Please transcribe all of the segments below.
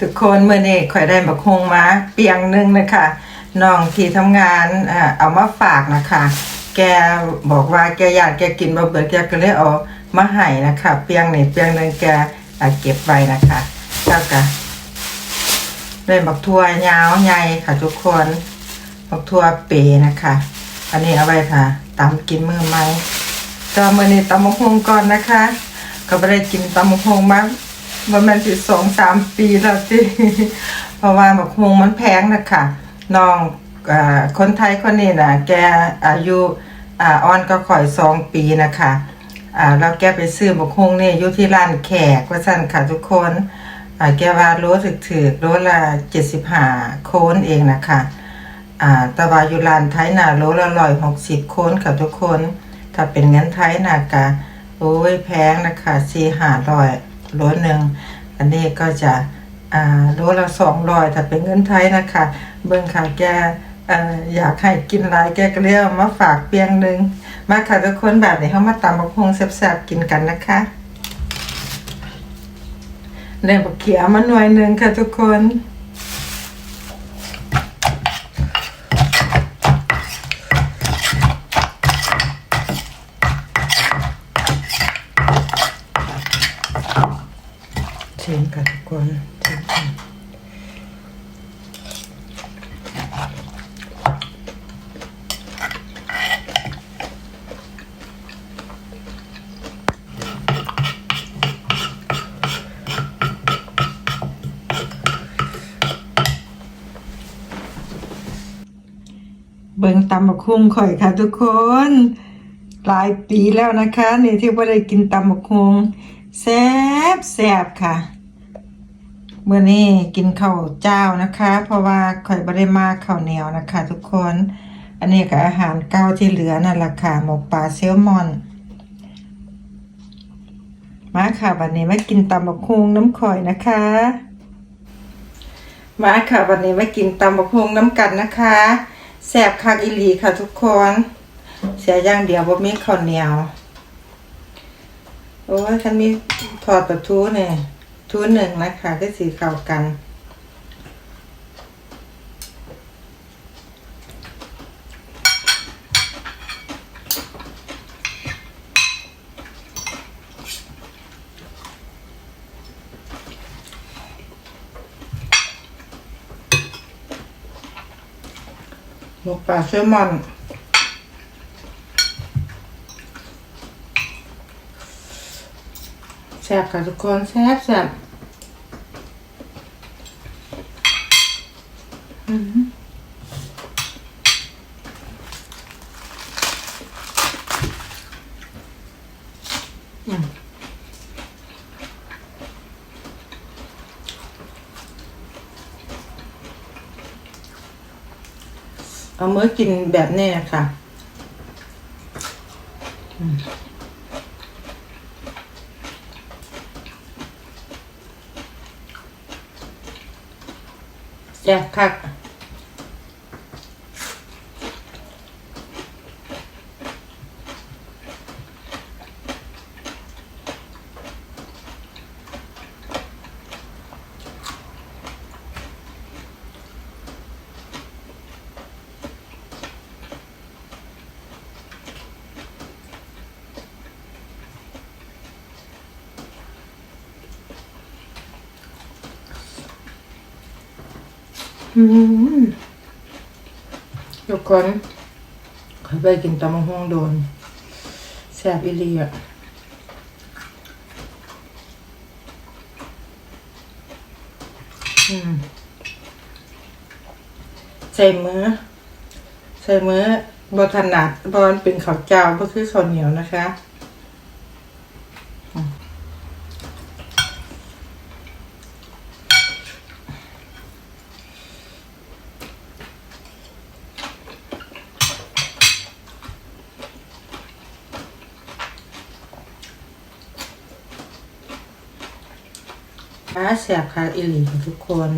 ทุกคนเมื่อนี้ข่อยได้บักฮงมาเปียงหนึงนะคะน้องที่ทำงานเอามาฝากนะคะ แกบอกว่าแกอยากแกกินบ่เบิดแกก็เลยเอามาให้นะคะ เปียงนี่เปียงนึงแกเก็บไว้นะคะแล้วก็ได้บักทั่วยาวใหญ่ค่ะทุกคนบักทั่วเปนะคะ อันนี้เอาไว้ค่ะตำกินมือไหมก็เมื้อนี้ตำบักฮงก่อนนะคะ ก็ไม่ได้กินตำบักฮงมา ประมาณสิสองสามปีแล้วที่เพราะว่าบักฮงมันแพงนะคะน้องอคนไทยคนนี้นะแกอายุอ่ออนก็ข่อยสองปีนะคะอ่าแล้วแกไปซื้อบักฮงนี่อยู่ที่ร้านแขกว่าสั่นค่ะทุกคนอ่าแกว่าโลถึกถือโลละเจ็ดสิบห้าโคนเองนะคะอ่าแต่ว่าอยู่ร้านไทยน่ะโลละร้อยหกสิบโคนค่ะทุกคน ถ้าเป็นเงินไทยน่ะกะโอ้ยแพงนะคะสี่ห้าร้อย โลหนึ่งอันนี้ก็จะอ่าโลละสองร้อยถ้าเป็นเงินไทยนะคะ เบิ่งค่ะแกอ่ออยากให้กินหลายแกก็เรียกมาฝากเปียงหนึ่งมาค่ะทุกคนแบบนี้เขามาตำบักฮงแซ่บๆกินกันนะคะได้บักเขียวมาหน่วยหนึ่งค่ะทุกคน ชิมกันทุกคนชิมกันเบิ่งตำบักหุ่งข่อยค่ะทุกคน หลายปีแล้วนะคะ นี่ที่ว่าได้กินตำบักฮงแซ่บแซ่บค่ะ เมื่อนี้กินข้าวเจ้านะคะ เพราะว่าข่อยบ่ได้มาข้าวเหนียวนะคะ ทุกคน อันนี้ก็อาหารเก่าที่เหลือนั่นแหละค่ะหมกปลาแซลมอน มาค่ะวันนี้มากินตำบักฮงน้ำข่อยนะคะ มาค่ะวันนี้มากินตำบักฮงน้ำกันนะคะแซ่บคักอีลีค่ะทุกคน เสียอย่างเดียวบ่มีข้าวเหนียว โอ้ยคันมีทอดปลาทูเนี่ย ทูหนึ่งนะคะก็สีเข้ากันหมกปลาแซลมอน ซ่บค่ะทุกคนแซ่บแซ่บอืมอืมเอามื้อกินแบบนี้ค่ะ แซ่บคัก ทุกคนเคยไปกินตำมะฮวงโดนแซ่บอีลีอะอืมใส่มือใส่มือบถนัดบอนเป็นข้าวเจ้าก็คือข้าวเหนียวนะคะ ค้าแสบค้าอิหลีของทุกคน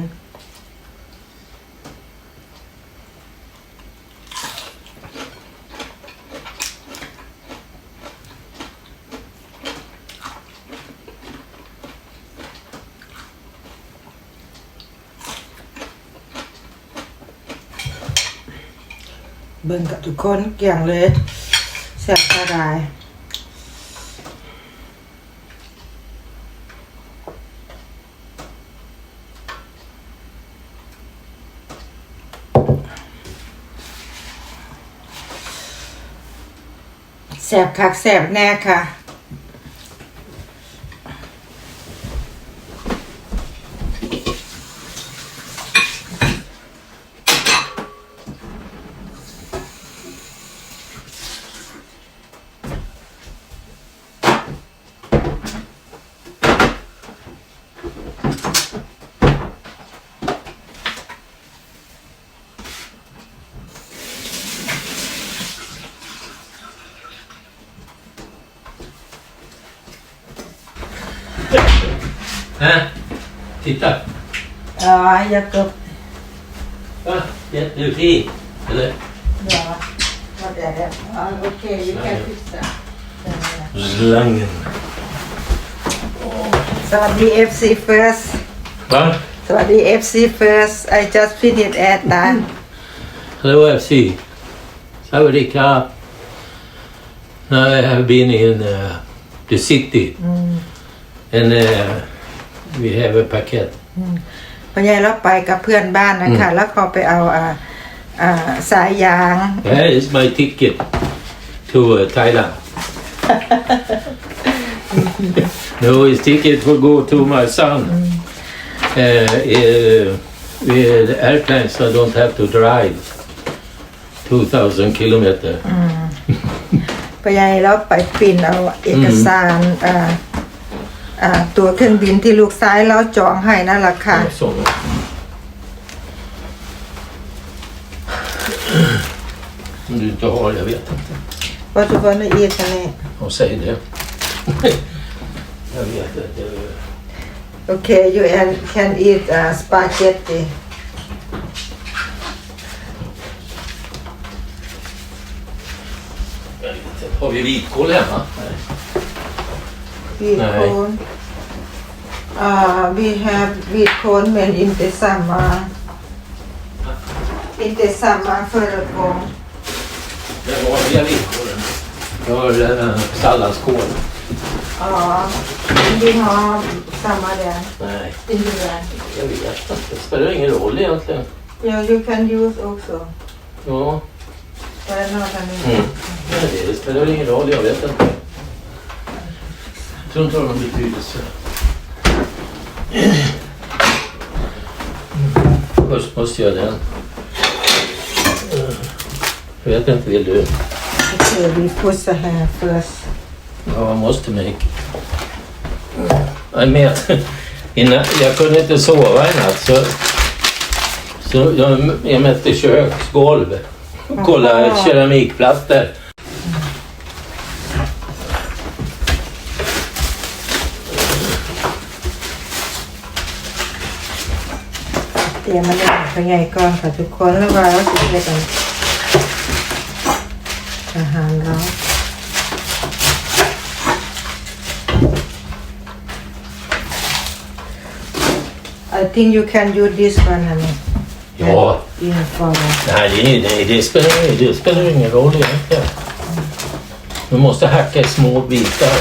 เบิ่งกับทุกคนเกี่ยงเลยแสบกระดา แสบคักแสบแน่ค่ะ Ja, Jakob. Va? Det är fri. Eller? Ja, vad är det? Ja, Okej, vi kan fixa. Slangen. สวัสดี FC first Va? สวัสดี FC first I just finished at that Hello FC. Sawadika. Now I have been in uh, the city. And uh, we have a packet. พอใหญ่เราไปกับเพื่อนบ้านนะคะ แล้วเขาไปเอาอ่าอ่าสายยาง Here is my ticket to uh, Thailand. no, it's ticket for go to my son. Uh, uh, with airplanes, I don't have to drive 2,000 kilometer. พอใหญ่เราไปปิ่นเอาเอกสารอ่า อ่าตัวเครื่องบินที่ลูกซ้ายเราจองให้นั่นแหละค่ะ Så. Om du inte har, jag vet inte. วัตถุประสงค์อีกอะไร Och säg det. jag vet inte. โอเค you can can eat uh, spaghetti Jag vet inte. Har vi vitkål hemma? Nej. วีดโคนอ่า we have วีดโคนเหมือนอินเตซัมมาอินเตซัมมาเฟอร์โกง Den vanliga vitkålen. Jag har uh, salladskål. อ๋อ vi har samma där Nej, in the van jag vet inte. Det spelar ingen roll egentligen. yeah you can use also Ja. but not I mean Mm. Nej, det spelar ingen roll, jag vet inte. Jag tror inte det har någon betydelse. Först måste jag den. Jag vet inte, vill du? put the hair first Ja, jag måste make. Jag med. Innan, jag kunde inte sova i natt så, så jag, jag mätte köksgolv. Kolla keramikplattor. เตรียมมันเลยเป็นไงก่อนค่ะทุกคนแล้วว่าเราสิเฮ็ดอันอาหารเรา I think you can use this one honey Ja, in for nej det, nej, det, spelar, ingen- det spelar ingen roll egentligen. Du måste hacka i små bitar.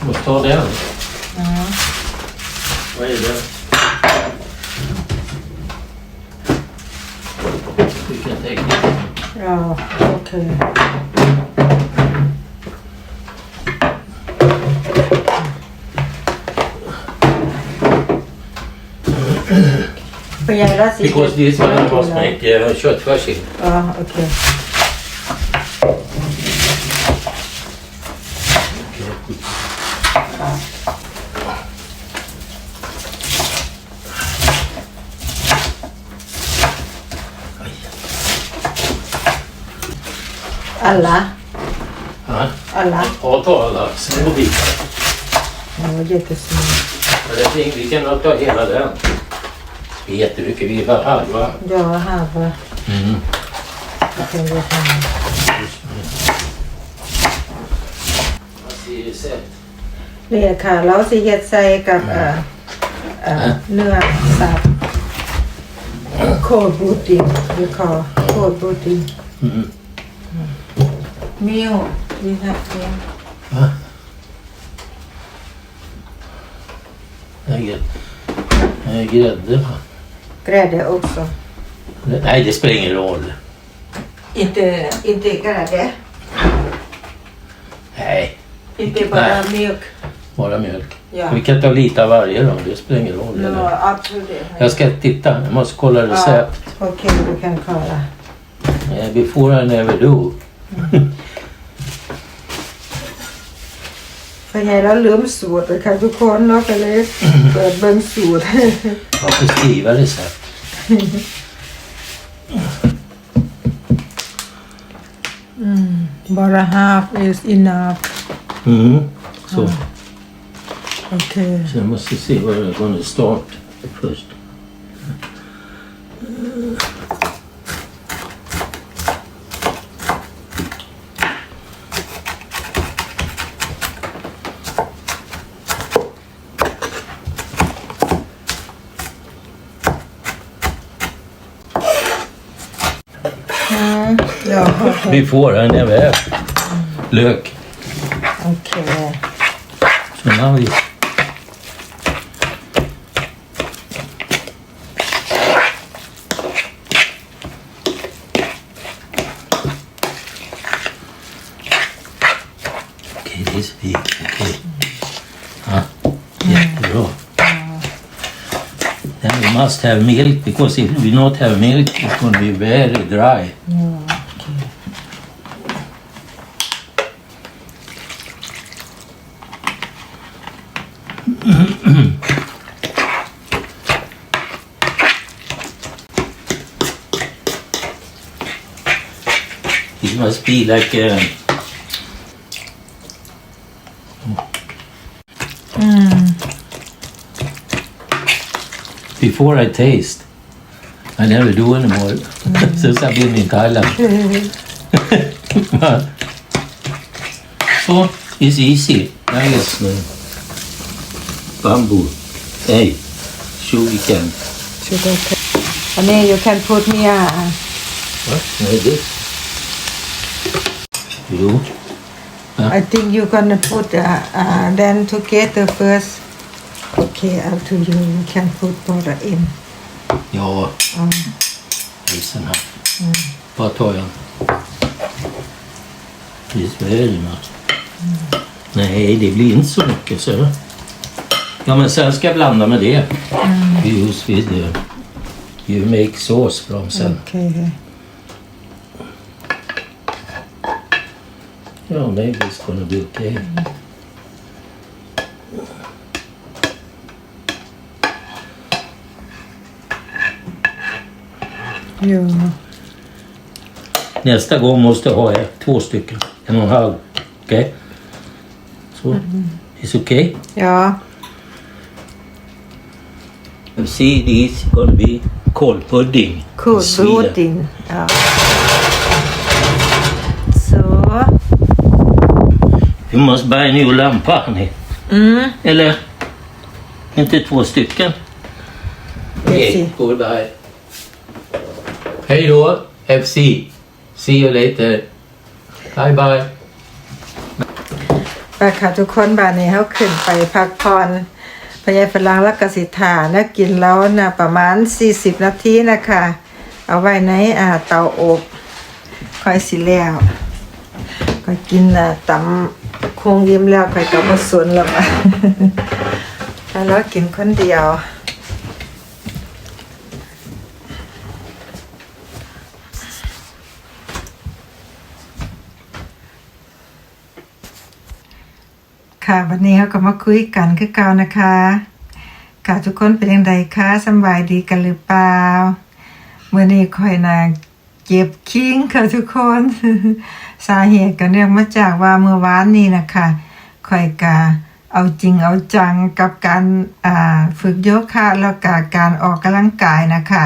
Du måste ta den. Vad är det? Vilken teknik? อ๋อโอเคเป็นไงล่ะสิ Because this one must make uh, köttfärssing. อ๋อโอเค alla Ja, alla och ta alla små bitar. ja jättesmå Men det är fint, vi kan nog ta hela den. Det är jättemycket, vi är bara halva. ja halva Mm. jag kan gå fram เนี่ยค่ะแล้วสิเฮ็ดใส่กับเอ่อเอ่อเนื้อสับ cold protein we call cold protein meal we have Nej, grädde. Nej, grädde. va? grädde också Nej, det spelar ingen roll. inte inte grädde Nej, inte bara Nej. mjölk bara mjölk. Ja. Vi kan ta lite av varje då, det spelar ingen roll. no, eller? absolut Jag ska titta, jag måste kolla recept. okej du kan kolla Eh, Before I never do. พยายแล้วลืมสูตรเลยค่ะทุกคนเนาะก็เลยเปิดเบิ่งสูตร Varför skriva recept? bara half is enough Mm. Så, okay så jag måste se var jag gonna start först. Ja Before I never have. Lök. okay Så now we... Okay, this big. Okay. Ja, jättebra. Then we must have milk because if we not have milk it's going to be very dry. It must be like uh, hmm. before I taste. I never do anymore since I've been in Thailand. so oh, it's easy. Now it's uh, bamboo, hey, sugar sugarcane. sugar cane. And then you can put me a What? Like this? You? I think you're gonna put uh, uh, then together first okay up to you you can put bara in Ja. Mm. Listen här. Mm. Vad tar jag? Very much. Mm. Nej, det blir inte så mycket så. Ja, men sen ska jag blanda med det. Use with the... You make sauce from sen. okay Ja, maybe it's gonna be okay. ja Nästa gång måste jag ha två stycken. En och en halv. Okej? Så. It's okay? ja You see, this gonna be cold pudding. Sweden. pudding ja You must buy a new lampa, honey. mm. Eller? Inte två stycken? Let's see. goodbye. Hej då, FC. See you later. Bye bye. ไปค่ะทุกคนบานนี้เขาขึ้นไปพักผ่อนพยายฝรั่งแล้วกสิทาแล้วกินแล้วนะประมาณ 40 นาทีนะคะ เอาไว้ในอ่าเตาอบค่อยสิแล้วก็กินอะตำ คงยิ้มแล้วใค่อยกับมาสนแล้วอ่แล้วกินคนเดียวค่ะวันนี้เราก็มาคุยกันคือเก่านะคะค่ะทุกคนเป็นยังไงคะสบายดีกันหรือเปล่าเมื่อนี้คอยนาเก็บคิงค่ะทุกคน สาเหตุก็เนื่องมาจากว่าเมื่อวานนี้นะคะค่อยกาเอาจริงเอาจังกับการฝึกโยคะแล้วก็การออกกำลังกายนะคะ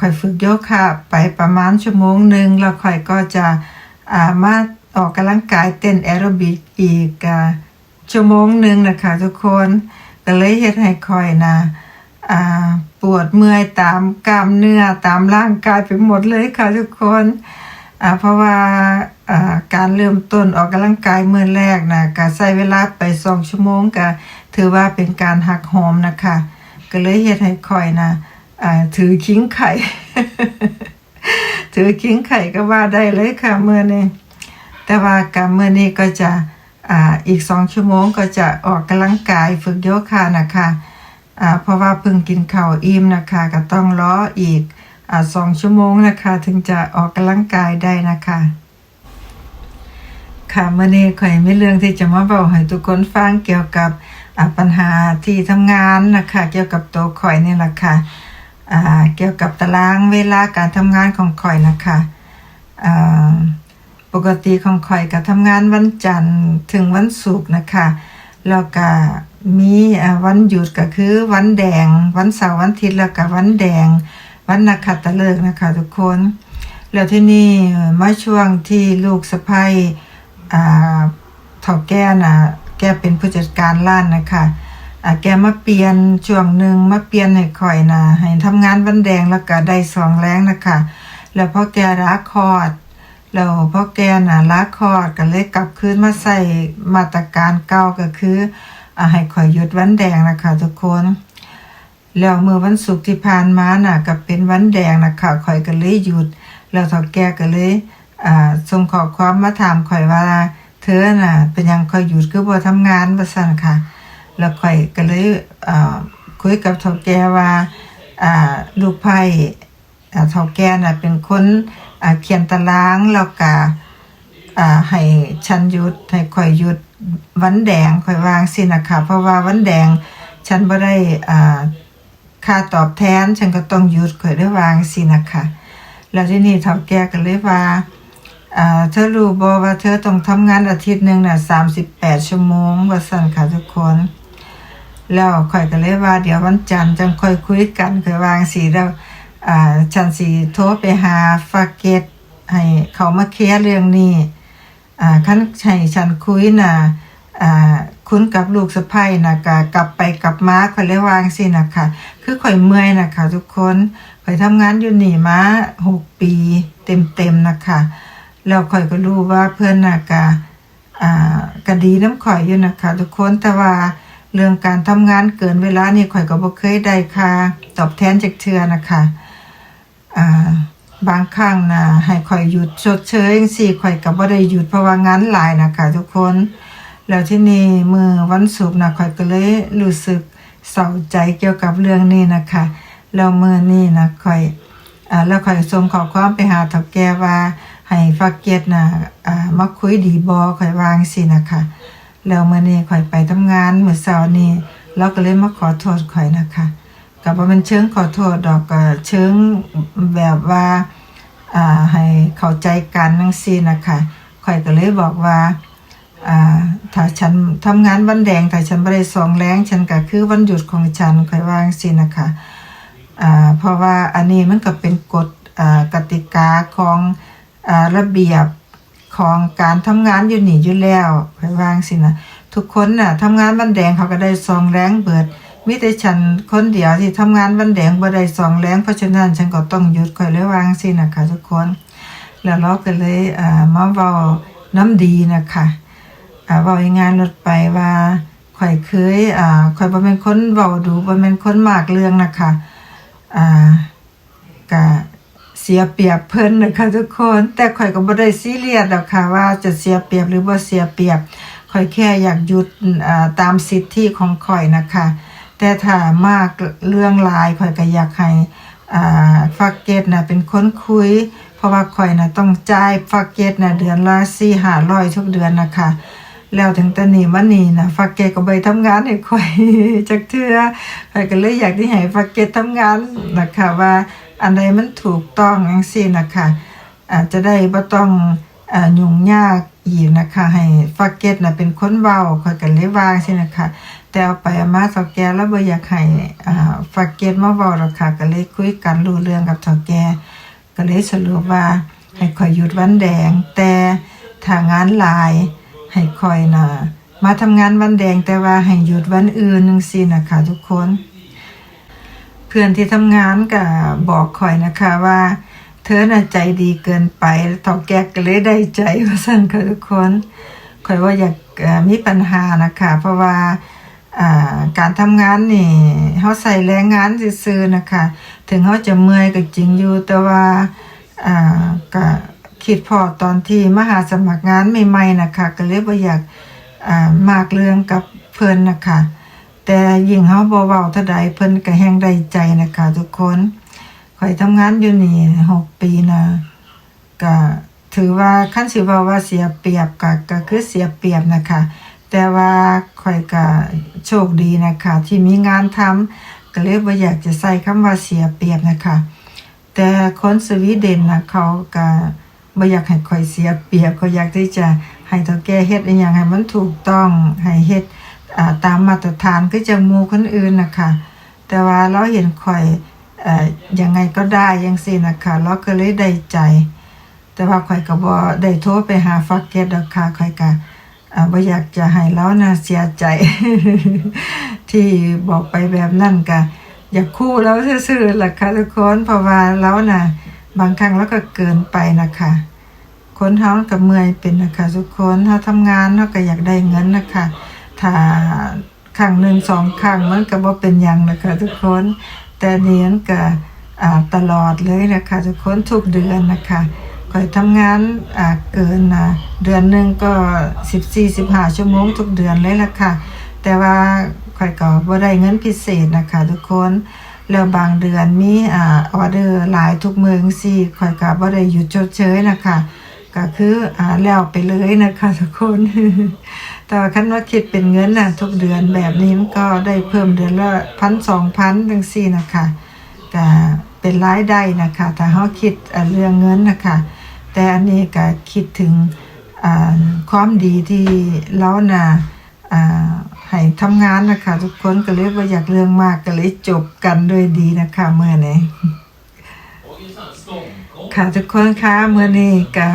ค่อยฝึกโยคะไปประมาณชั่วโมงหนึ่งแล้วค่อยก็จะามาออกกำลังกายเต้นแอโรบิกอีกอชั่วโมงหนึ่งนะคะทุกคนก็เลยเฮ็ดให้คอยนะปวดเมื่อยตามกล้ามเนื้อตามร่างกายไปหมดเลยค่ะทุกคน เพราะว่าการเริ่มต้นออกกำลังกายมื้อแรกนะก็ใช้เวลาไปสองชั่วโมงก็ถือว่าเป็นการหักหอมนะคะ ก็เลยเฮ็ดให้ค่อยนะอ่าถือคิงไข่ ถือคิงไข่ก็ว่าได้เลยค่ะเมื้อนี้แต่ว่าการเมื่อนี้ก็จะอีกสองชั่วโมงก็จะออกกำลังกายฝึกโยคะนะคะอ่าเพราะว่าเพิ่งกินข้าวอิ่มนะคะ ก็ต้องรออีก สองชั่วโมงนะคะถึงจะออกกำลังกายได้นะคะ ค่ะเมื่อนี้ข่อยมีเรื่องที่จะมาบอกให้ทุกคนฟังเกี่ยวกับปัญหาที่ทำงานนะคะ เกี่ยวกับตัวข่อยนี่แหละค่ะอ่าเกี่ยวกับตารางเวลาการทำงานของข่อยนะคะปกติของข่อยก็ทำงานวันจันทร์ถึงวันศุกร์นะคะแล้วก็มีวันหยุดก็คือวันแดง วันเสาร์วันอาทิตย์แล้วก็วันแดง วันนักขัตฤกษ์นะคะทุกคน แล้วที่นี่เมื่อช่วงที่ลูกสะใภ้าเฒ่าแก่น่ะแกเป็นผู้จัดการร้านนะคะแกมาเปลี่ยนช่วงหนึ่งมาเปลี่ยนให้ข่อยนะให้ทำงานวันแดงแล้วก็ได้สองแรงนะคะ แล้วพอแกรักคอร์ดแล้วพอแกน่ะลาคลอดก็เลยกลับคืนมาใส่มาตรการเก่าก็คืออให้ข่อยหยุดวันแดงนะคะทุกคน แล้วเมื่อวันศุกร์ที่ผ่านมาน่ะก็เป็นวันแดงนะค่ะข่อยก็เลยหยุด แล้วเฒ่าแก่ก็เลยอ่าส่งขอความมาถามข่อยว่าเธอน่ะ เป็นยังข่อยหยุดคือบ่ทำงานว่าซั่นค่ะ แล้วข่อยก็เลยอ่าคุยกับเฒ่าแก่ว่าอ่าลูกไผ่อ่าเฒ่าแก่น่ะเป็นคนอ่าเขียนตารางแล้วก็อ่าให้ฉันหยุดให้ข่อยหยุดวันแดงข่อยวางสินะคะเพราะว่าวันแดงฉันบ่ได้อ่า ค่าตอบแทนฉันก็ต้องหยุดข่อยได้วางสินะคะแล้วที่นี่เฒ่าแก่ก็เลยว่าเธอรู้บ่ว่าเธอต้องทำงานอาทิตย์หนึ่งน่ะ38ชั่วโมงว่าซั่นค่ะทุกคน แล้วข่อยก็เลยว่า เดี๋ยววันจันทร์จังค่อยคุยกันข่อยวางสีแล้วฉันสิโทรไปหาฟาเกตให้เขามาเคลียร์เรื่องนี้อ่าคันให้ฉันคุยน่ะอ่า คุณกับลูกสะใภ้น่ะก็กลับไปกลับมาข่อยเลยวางสินะคะ คือข่อยเมื่อยนะคะ ทุกคนข่อยทำงานอยู่หนีมาหกปีเต็มๆนะคะแล้วข่อยก็รู้ว่าเพื่อนน่ะก็อ่าก็ดีน้ำข่อยอยู่นะคะ ทุกคนแต่ว่าเรื่องการทำงานเกินเวลานี่ข่อยก็บ่เคยได้ค่าตอบแทนจากเทื่อนะคะอ่าบางครั้งนะให้ข่อยหยุดชดเชยจังซี่ข่อยก็บ่ได้หยุดเพราะว่างานหลายนะคะ ทุกคน แล้วที่นี่มือวันศุกร์นะข่อยก็เลยรู้สึกเศร้าใจเกี่ยวกับเรื่องนี้นะคะแล้วมือนี้นะข่อยอ่าแล้วข่อยส่งขอความไปหาเฒ่าแก่ว่าให้ฟักเก็ตนะอ่ามาคุยดีบ่ข่อยวางซี่นะคะแล้วมือนี้ข่อยไปทำงานมื้อเช้านี้เราก็เลยมาขอโทษข่อยนะคะกับว่ามันเชิงขอโทษดอกก็เชิงแบบว่าอ่าให้เข้าใจกันจังซีนะคะข่อยก็เลยบอกว่า อ่าถ้าฉันทำงานวันแดงถ้าฉันบ่ได้สองแรงฉันก็คือวันหยุดของฉันข่อยว่างซี่นะคะอ่าเพราะว่าอันนี้มันก็เป็นกฎอ่ากติกาของอ่าระเบียบของการทำงานอยู่นี่อยู่แล้วข่อยว่าจังซี่นะทุกคนน่ะทำงานวันแดงเขาก็ได้สองแรงเบิดมีแต่ฉันคนเดียวที่ทำงานวันแดงบ่ได้สองแรงเพราะฉะนั้นฉันก็ต้องหยุดข่อยเลยวางสินะคะทุกคน แล้วเราก็เลยอ่ามาเว้าน้ำดีนะคะ อ่าเว้าให้งานรถไปว่าข่อยเคยอ่าข่อยบ่เป็นคนเว้าดูบ่เป็นคนมากเรื่องนะคะอ่าก็เสียเปรียบเพิ่นนะคะทุกคน แต่ข่อยก็บ่ได้ซีเรียสดอกค่ะว่าจะเสียเปรียบหรือบ่เสียเปรียบข่อยแค่อยากหยุดอ่าตามสิทธิของข่อยนะคะ แต่ถ้ามากเรื่องหลายข่อยก็อยากให้อ่าฟักเกตน่ะเป็นคนคุย เพราะว่าข่อยน่ะต้องจ่ายฟักเกตน่ะเดือนละ4-500ทุกเดือนนะคะ แล้วถึงตอนนี้วันนี้นะฟักเกตก็ไปทำงานให้ข่อยจักเทื่อข่อยก็เลยอยากที่ให้ฟักเกตทำงานนะคะว่าอันใดมันถูกต้องจังซี่นะคะอาจจะได้บ่ต้องอ่ายุ่งยากอีกนะคะ ให้ฟักเกตนะเป็นคนเว้าข่อยก็เลยวางซี่นะคะ แต่เอาไปอามาเฒ่าแก่แล้วบ่อยากให้อ่าฟักเก็ตมาเว้าหรอกค่ะก็เลยคุยกันรู้เรื่องกับเฒ่าแก่ก็เลยสรุปว่าให้ข่อยหยุดวันแดง แต่ถ้างานหลาย ให้ข่อยน่ะมาทำงานวันแดงแต่ว่าให้หยุดวันอื่นจังซี่นะคะทุกคน เพื่อนที่ทำงานก็บอกข่อยนะคะว่า เธอน่ะใจดีเกินไปเถอแกก็เลยได้ใจว่าสั่นค่ะทุกคนข่อยว่าอยากมีปัญหานะคะ เพราะว่าการทำงานนี่เฮาใส่แรงงานซื่อๆนะคะ ถึงเฮาจะเมื่อยก็จริงอยู่แต่ว่าอ่าก็ คิดพอตอนที่มหาสมัครงานใหม่ๆนะคะก็เลยบ่อยากมากเรื่องกับเพิ่นนะคะแต่ยิ่งเฮาบ่เว้าเท่าใดเพิ่นก็แฮงได้ใจนะคะ ทุกคนข่อยทำงานอยู่นี่หกปีนะก็ถือว่าคันสิเว้าว่าเสียเปรียบก็ก็คือเสียเปรียบนะคะ แต่ว่าข่อยก็โชคดีนะคะ ที่มีงานทำก็เลยบ่อยากจะใส่คำว่าเสียเปรียบนะคะ แต่คนสวีเดนนะเขาก็ บ่อยากให้ข่อยเสียเปรียบเขาอยากที่จะให้เฒ่าแก่เฮ็ดอีหยังให้มันถูกต้องให้เฮ็ดตามมาตรฐานก็จะมูคนอื่นนะคะแต่ว่าเราเห็นข่อยอ่อยังไงก็ได้ยังสินะคะเราก็เลยได้ใจ แต่ว่าข่อยก็บ่ได้โทรไปหาฟักเก็ตดอกค่ะข่อยก็อ่าบ่อยากจะให้เราน่ะเสียใจ ที่บอกไปแบบนั้นก็อยากคู่แล้วซื่อๆล่ะค่ะทุกคนเพราะว่าเราน่ะ บางครั้งเราก็เกินไปนะคะคนเฮากับเมื่อยเป็นนะคะทุกคนถ้าทำงานเราก็อยากได้เงินนะคะถ้าครั้งหนึ่งสองครั้งมันก็บ่เป็นหยังนะคะทุกคน แต่เนี้ยก็อ่าตลอดเลยนะคะทุกคนทุกเดือนนะคะข่อยทำงานอ่าเกินอ่าเดือนหนึ่งก็14-15ชั่วโมงทุกเดือนเลยล่ะค่ะ แต่ว่าข่อยก็บ่ได้เงินพิเศษนะคะทุกคน แล้วบางเดือนมีอ่าออเดอร์หลายทุกเมืองสิข่อยก็บ่ได้หยุดชดเชยนะคะก็คืออ่าแล้วไปเลยนะคะทุกคนแต่ว่าคันว่าคิดเป็นเงินนะทุกเดือนแบบนี้มันก็ได้เพิ่มเดือนละพันสองพันจังซี่นะคะก็เป็นรายได้นะคะถ้าเฮาคิดเรื่องเงินนะคะแต่อันนี้ก็คิดถึงความดีที่เรานะอ่า ให้ทำงานนะคะทุกคนก็เลยบ่อยากเรื่องมากก็เลยจบกันด้วยดีนะคะเมื่อนี้ค่ะทุกคนคะเมื่อนี้ก็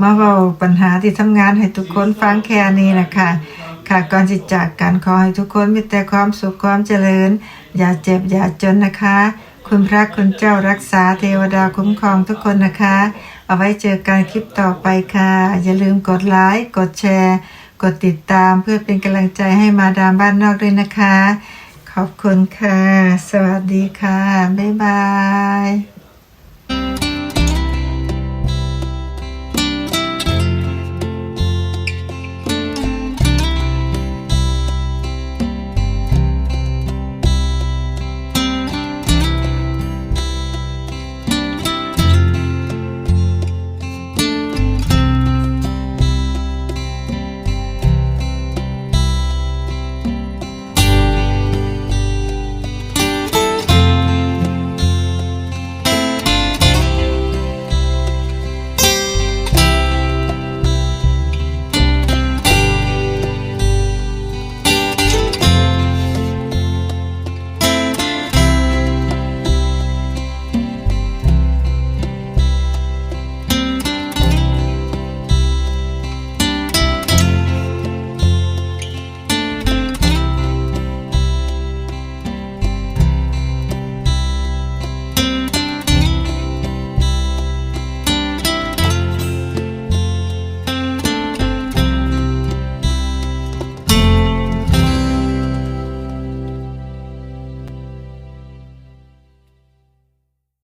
มาเว้าปัญหาที่ทำงานให้ทุกคนฟังแค่นี้นะคะค่ะก่อนสิตจากกันขอให้ทุกคนมีแต่ความสุขความเจริญ อย่าเจ็บอย่าจนนะคะ คุณพระคุณเจ้ารักษาเทวดาคุ้มครองทุกคนนะคะ เอาไว้เจอกันคลิปต่อไปค่ะ อย่าลืมกดไลค์กดแชร์ กดติดตามเพื่อเป็นกำลังใจให้มาดามบ้านนอกด้วยนะคะ ขอบคุณค่ะ สวัสดีค่ะ บ๊ายบาย